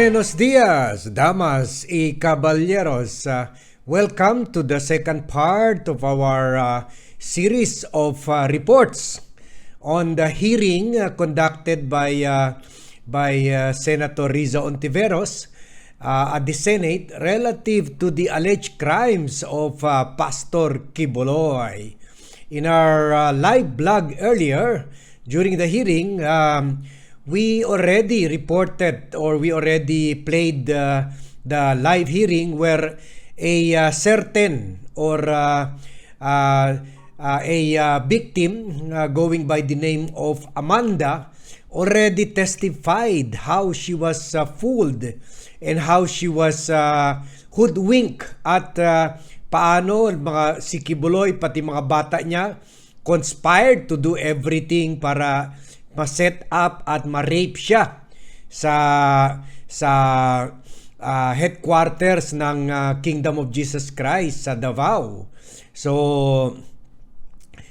Buenos dias, damas y caballeros. Uh, welcome to the second part of our uh, series of uh, reports on the hearing uh, conducted by uh, by uh, Senator Riza Ontiveros at the Senate relative to the alleged crimes of Pastor Kiboloy. In our live blog earlier during the hearing, um, we already reported or we already played uh, the live hearing where a uh, certain or uh, uh, uh, a uh, victim uh, going by the name of Amanda already testified how she was uh, fooled and how she was uh, hoodwinked at uh, paano mga si Kibuloy pati mga bata niya conspired to do everything para ma-set up at ma-rape siya sa sa uh, headquarters ng uh, Kingdom of Jesus Christ sa Davao. So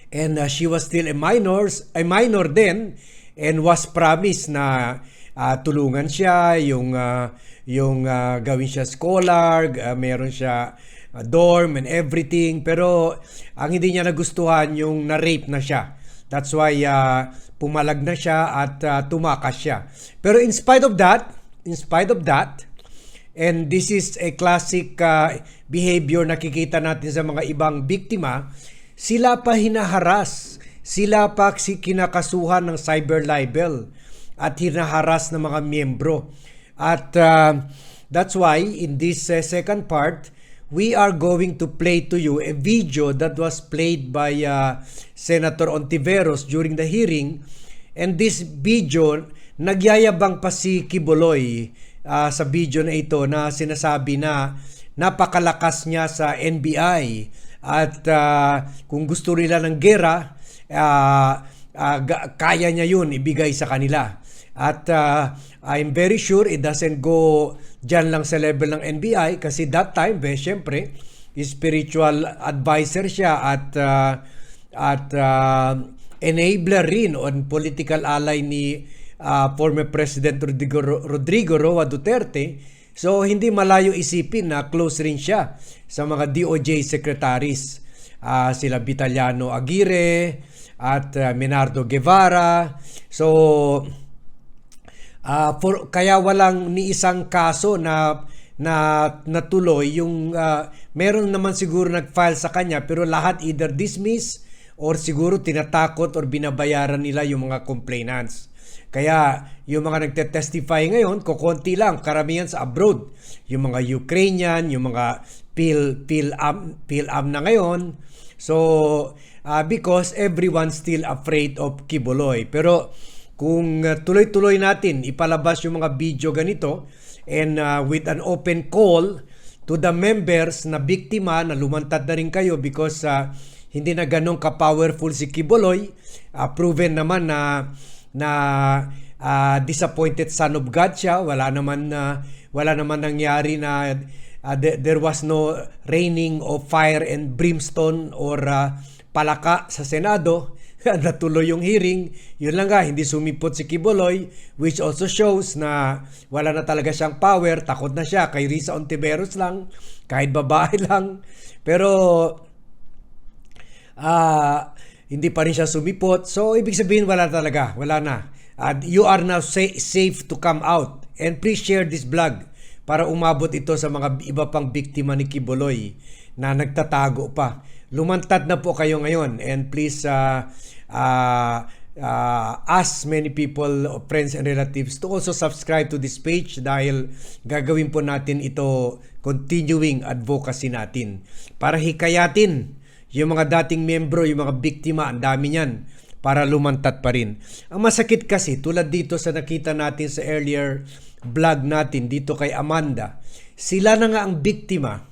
and uh, she was still a minor, a minor then and was promised na uh, tulungan siya yung uh, yung uh, gawin siya scholar, uh, meron siya uh, dorm and everything pero ang hindi niya nagustuhan yung na-rape na siya. That's why uh, pumalag na siya at uh, tumakas siya. Pero in spite of that, in spite of that, and this is a classic uh, behavior nakikita natin sa mga ibang biktima, sila pa hinaharas, sila pa si kinakasuhan ng cyber libel at hinaharas ng mga miyembro. At uh, that's why in this uh, second part, we are going to play to you a video that was played by uh, Senator Ontiveros during the hearing. And this video, nagyayabang pa si Kiboloy uh, sa video na ito na sinasabi na napakalakas niya sa NBI at uh, kung gusto nila ng gera, uh, uh, kaya niya yun ibigay sa kanila. At uh, I'm very sure it doesn't go dyan lang sa level ng NBI kasi that time, be, syempre, spiritual advisor siya at uh, at uh, enabler rin on political ally ni uh, former President Rodrigo, Rodrigo Roa Duterte. So hindi malayo isipin na close rin siya sa mga DOJ secretaries. Uh, sila Vitaliano Aguirre at uh, Menardo Guevara. So Uh, for, kaya walang ni isang kaso na na natuloy yung uh, meron naman siguro nag-file sa kanya pero lahat either dismiss or siguro tinatakot or binabayaran nila yung mga complainants. Kaya yung mga nagte-testify ngayon, kukonti lang, karamihan sa abroad. Yung mga Ukrainian, yung mga PIL, PIL-AM, PIL-AM na ngayon. So, uh, because everyone still afraid of Kiboloy. Pero kung uh, tuloy-tuloy natin ipalabas yung mga video ganito and uh, with an open call to the members na biktima na lumantad na rin kayo because uh, hindi na ganun ka-powerful si Kiboloy, uh, proven naman na na uh, disappointed son of God siya, wala naman uh, wala naman nangyari na uh, th- there was no raining of fire and brimstone or uh, palaka sa Senado natuloy yung hearing. Yun lang nga, hindi sumipot si Kiboloy, which also shows na wala na talaga siyang power, takot na siya kay Risa Ontiveros lang, kahit babae lang. Pero, uh, hindi pa rin siya sumipot. So, ibig sabihin, wala talaga. Wala na. And you are now sa- safe to come out. And please share this vlog para umabot ito sa mga iba pang biktima ni Kiboloy na nagtatago pa lumantad na po kayo ngayon and please uh, uh, uh, ask many people, friends and relatives to also subscribe to this page dahil gagawin po natin ito continuing advocacy natin para hikayatin yung mga dating membro, yung mga biktima, ang dami niyan para lumantad pa rin. Ang masakit kasi, tulad dito sa nakita natin sa earlier vlog natin dito kay Amanda, sila na nga ang biktima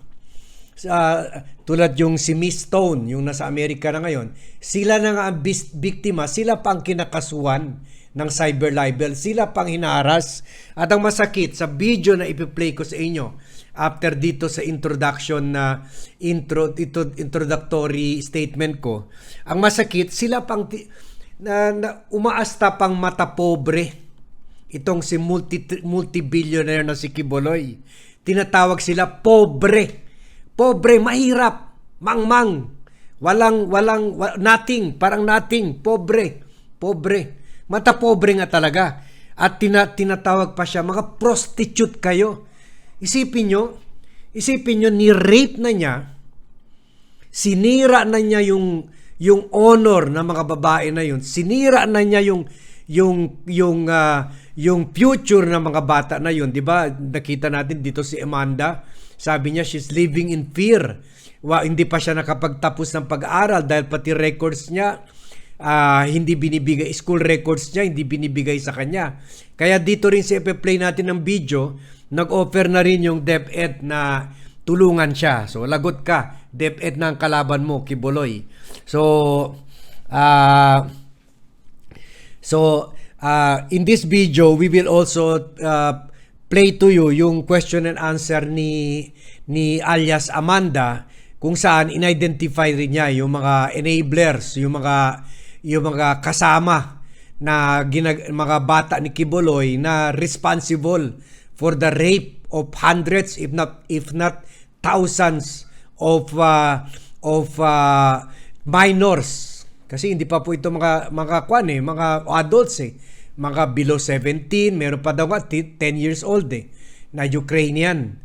uh, tulad yung si Miss Stone, yung nasa Amerika na ngayon, sila na nga ang biktima, sila pang kinakasuhan ng cyber libel, sila pang hinaras. At ang masakit, sa video na ipi-play ko sa inyo, after dito sa introduction na intro, ito, introductory statement ko, ang masakit, sila pang na, na umaasta pang mata pobre itong si multi multi-billionaire na si Kiboloy. Tinatawag sila pobre. Pobre, mahirap, mangmang. Walang walang wa- nothing, parang nothing, pobre. Pobre. Mata pobre nga talaga. At tina, tinatawag pa siya, mga prostitute kayo. Isipin nyo, isipin nyo, ni-rape na niya, sinira na niya yung yung honor ng mga babae na yun. Sinira na niya yung yung yung ah, yung future ng mga bata na yun, 'di ba? Nakita natin dito si Amanda, sabi niya she's living in fear. Wa, hindi pa siya nakapagtapos ng pag-aaral dahil pati records niya ah, hindi binibigay school records niya hindi binibigay sa kanya. Kaya dito rin sa ipe-play natin ng video, nag-offer na rin yung DepEd na tulungan siya. So lagot ka, DepEd na ang kalaban mo, Kiboloy. So ah So, uh, in this video, we will also uh, play to you yung question and answer ni ni alias Amanda kung saan in-identify rin niya yung mga enablers, yung mga yung mga kasama na ginag- mga bata ni Kiboloy na responsible for the rape of hundreds if not if not thousands of uh, of uh, minors kasi hindi pa po ito mga mga kwan eh, mga adults eh. Mga below 17, meron pa daw nga ti- 10 years old eh na Ukrainian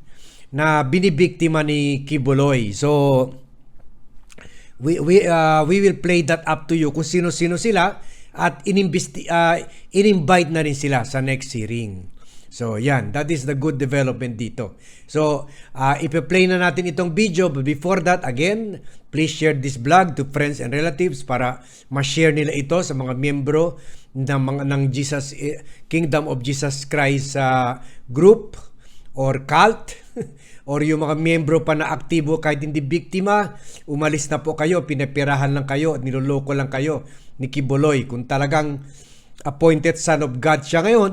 na binibiktima ni Kiboloy. So we we uh, we will play that up to you kung sino-sino sila at inimbesti uh, in-invite na rin sila sa next hearing. So yan, that is the good development dito. So uh, ipe-play na natin itong video but before that again, please share this vlog to friends and relatives para ma-share nila ito sa mga miyembro ng mga ng Jesus eh, Kingdom of Jesus Christ uh, group or cult or yung mga miyembro pa na aktibo kahit hindi biktima, umalis na po kayo, pinapirahan lang kayo, niloloko lang kayo ni Kiboloy. Kung talagang appointed son of God siya ngayon,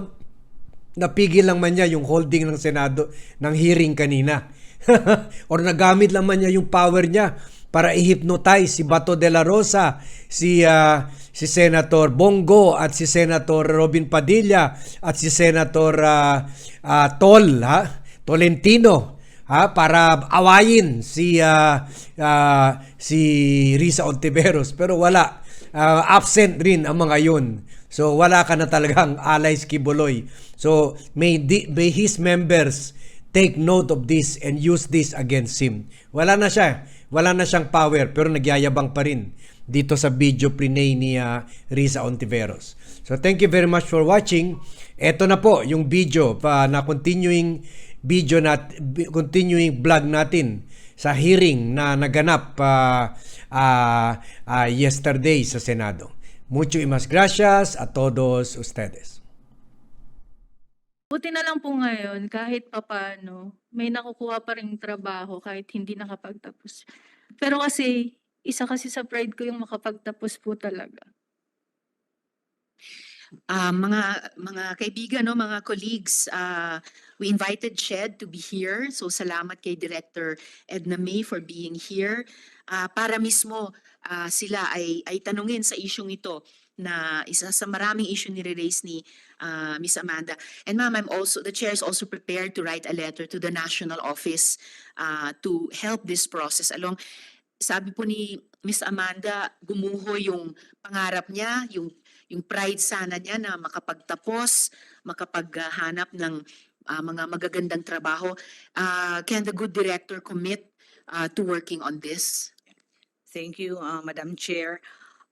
napigil lang man niya yung holding ng Senado ng hearing kanina. or nagamit lang man niya yung power niya para i-hypnotize si Bato de la Rosa, si ah, si Senator Bongo at si Senator Robin Padilla at si Senator ah, ah, Tol ha Tolentino ha para awayin si ah, ah, si Risa Ontiveros pero wala Ah, absent rin ang mga yun so wala ka na talagang allies Kiboloy so may, di, may his members take note of this and use this against him. Wala na siya. Wala na siyang power pero nagyayabang pa rin dito sa video plinay ni uh, Risa Ontiveros. So thank you very much for watching. Ito na po yung video pa na continuing video nat continuing vlog natin sa hearing na naganap uh, uh, uh, yesterday sa Senado. Mucho y más gracias a todos ustedes. Buti na lang po ngayon, kahit papaano, may nakukuha pa ring trabaho kahit hindi nakapagtapos. Pero kasi, isa kasi sa pride ko yung makapagtapos po talaga. Ah, mga mga kaibigan no, mga colleagues, ah, we invited Shed to be here. So salamat kay Director Edna May for being here. Ah, para mismo ah, sila ay ay tanungin sa isyung ito na isa sa maraming issue ni raise ni ah, Miss Amanda. And ma'am, I'm also the chair is also prepared to write a letter to the national office ah, to help this process along sabi po ni Miss Amanda, gumuho yung pangarap niya, yung yung pride sana niya na makapagtapos, makapaghanap ng ah, mga magagandang trabaho. Ah, can the good director commit ah, to working on this? Thank you, uh, Madam Chair.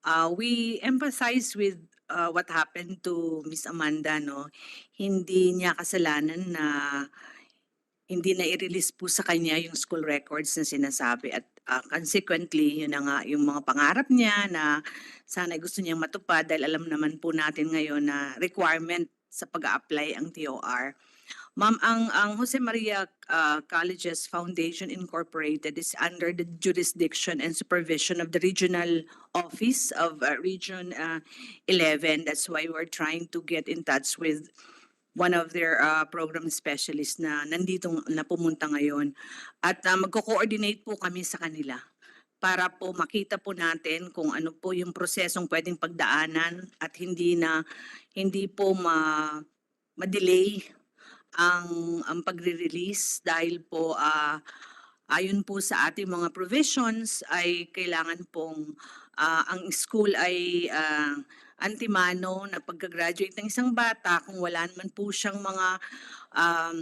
Uh, we emphasize with uh, what happened to Miss Amanda, no? Hindi niya kasalanan na hindi na i-release po sa kanya yung school records na sinasabi at uh, consequently, yun na nga yung mga pangarap niya na sana gusto niyang matupad dahil alam naman po natin ngayon na requirement sa pag-apply ang TOR. Ma'am, ang, ang Jose Maria uh, Colleges Foundation Incorporated is under the jurisdiction and supervision of the regional office of uh, Region uh, 11. That's why we're trying to get in touch with one of their uh, program specialists na nandito na pumunta ngayon. At uh, magko-coordinate po kami sa kanila para po makita po natin kung ano po yung prosesong pwedeng pagdaanan at hindi na hindi po ma ma-delay ang ang pagre-release dahil po ah, ayon po sa ating mga provisions ay kailangan pong ah, ang school ay ah, antimano na pagka-graduate ng isang bata kung wala naman po siyang mga um,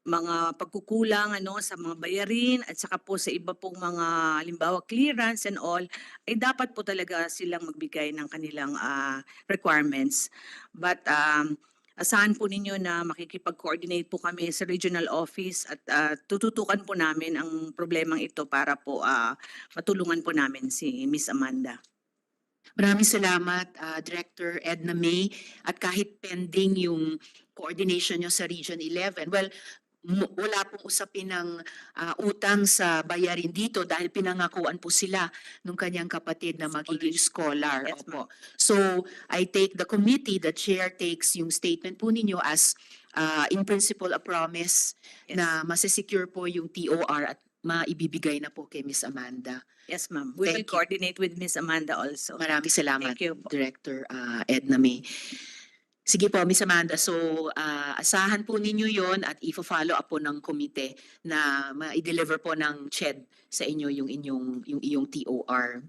mga pagkukulang ano sa mga bayarin at saka po sa iba pong mga halimbawa clearance and all ay dapat po talaga silang magbigay ng kanilang ah, requirements. But um, asahan po ninyo na makikipag-coordinate po kami sa regional office at ah, tututukan po namin ang problemang ito para po ah, matulungan po namin si Miss Amanda. Maraming salamat, ah, Director Edna May. At kahit pending yung coordination nyo sa Region 11, well, wala pong usapin ng ah, utang sa bayarin dito dahil pinangakuan po sila nung kanyang kapatid na magiging scholar. Yes. Opo. So, I take the committee, the chair takes yung statement po ninyo as ah, in principle a promise Yes. na masisecure po yung TOR at maibibigay na po kay Miss Amanda. Yes, ma'am. We will Thank you. coordinate with Miss Amanda also. Maraming salamat. Director ah, Edna May. Sige po, Miss Amanda. So, ah, asahan po ninyo yon at i-follow up po ng komite na ma-deliver po ng CHED sa inyo yung inyong yung iyong TOR.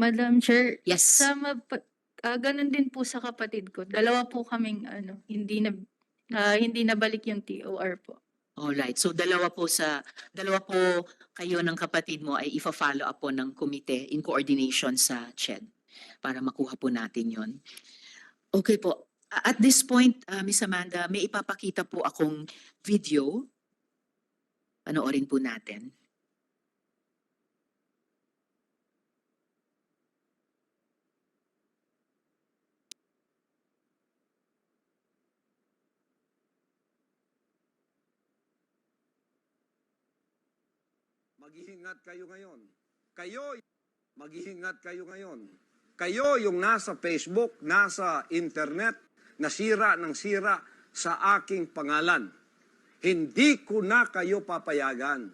Madam Chair, Yes. sa mapa- ah, ganun din po sa kapatid ko. Dalawa po kaming ano, hindi na ah, hindi nabalik yung TOR po. Alright. So, dalawa po sa dalawa po kayo ng kapatid mo ay i-follow up po ng komite in coordination sa CHED para makuha po natin yon. Okay po. At this point, ah, Miss Amanda, may ipapakita po akong video. Panoorin po natin. Mag-iingat kayo ngayon. Kayo, mag-iingat kayo ngayon. Kayo yung nasa Facebook, nasa internet, nasira ng sira sa aking pangalan. Hindi ko na kayo papayagan.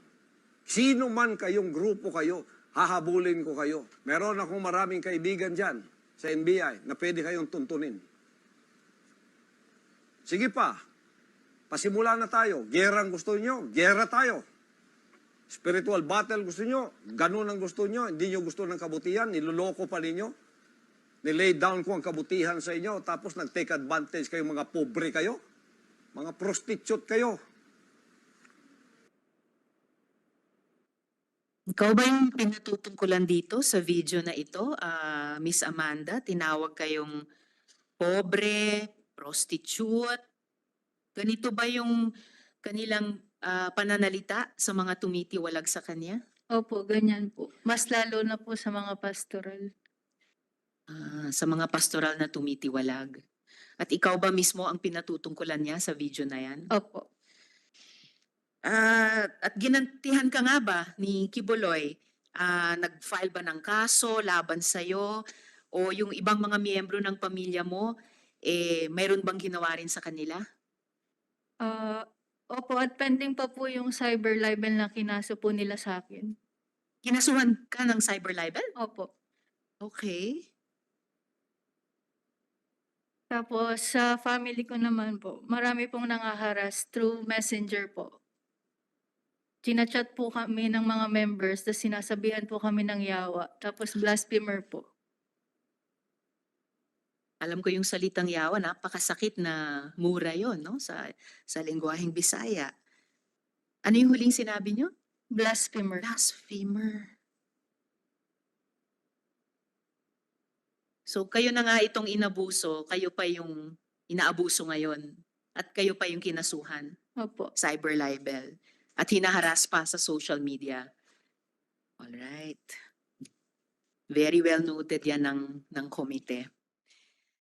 Sino man kayong grupo kayo, hahabulin ko kayo. Meron akong maraming kaibigan dyan sa NBI na pwede kayong tuntunin. Sige pa, pasimula na tayo. Gera ang gusto nyo, gera tayo. Spiritual battle gusto nyo, ganun ang gusto nyo, hindi nyo gusto ng kabutihan, niloloko pa ninyo. Nilay down ko ang kabutihan sa inyo, tapos nag-take advantage kayo, mga pobre kayo, mga prostitute kayo. Ikaw ba yung pinatutungkulan dito sa video na ito, ah, Miss Amanda? Tinawag kayong pobre, prostitute. Ganito ba yung kanilang ah, pananalita sa mga tumitiwalag sa kanya? Opo, ganyan po. Mas lalo na po sa mga pastoral. Ah, sa mga pastoral na tumitiwalag. At ikaw ba mismo ang pinatutungkulan niya sa video na yan? Opo. Ah, at ginantihan ka nga ba ni Kibuloy? Ah, nag-file ba ng kaso laban sa'yo? O yung ibang mga miyembro ng pamilya mo, eh, mayroon bang ginawa rin sa kanila? Ah, opo, at pending pa po yung cyber libel na kinaso po nila sa akin. Kinasuhan ka ng cyber libel? Opo. Okay. Tapos sa family ko naman po, marami pong nangaharas through messenger po. Chinachat po kami ng mga members, tapos sinasabihan po kami ng yawa, tapos blasphemer po. Alam ko yung salitang yawa, napakasakit na mura yon no? Sa, sa lingwaheng Bisaya. Ano yung huling sinabi nyo? Blasphemer. Blasphemer. So kayo na nga itong inabuso, kayo pa yung inaabuso ngayon at kayo pa yung kinasuhan, Opo. cyber libel at hinaharas pa sa social media. All right. Very well noted yan ng ng komite.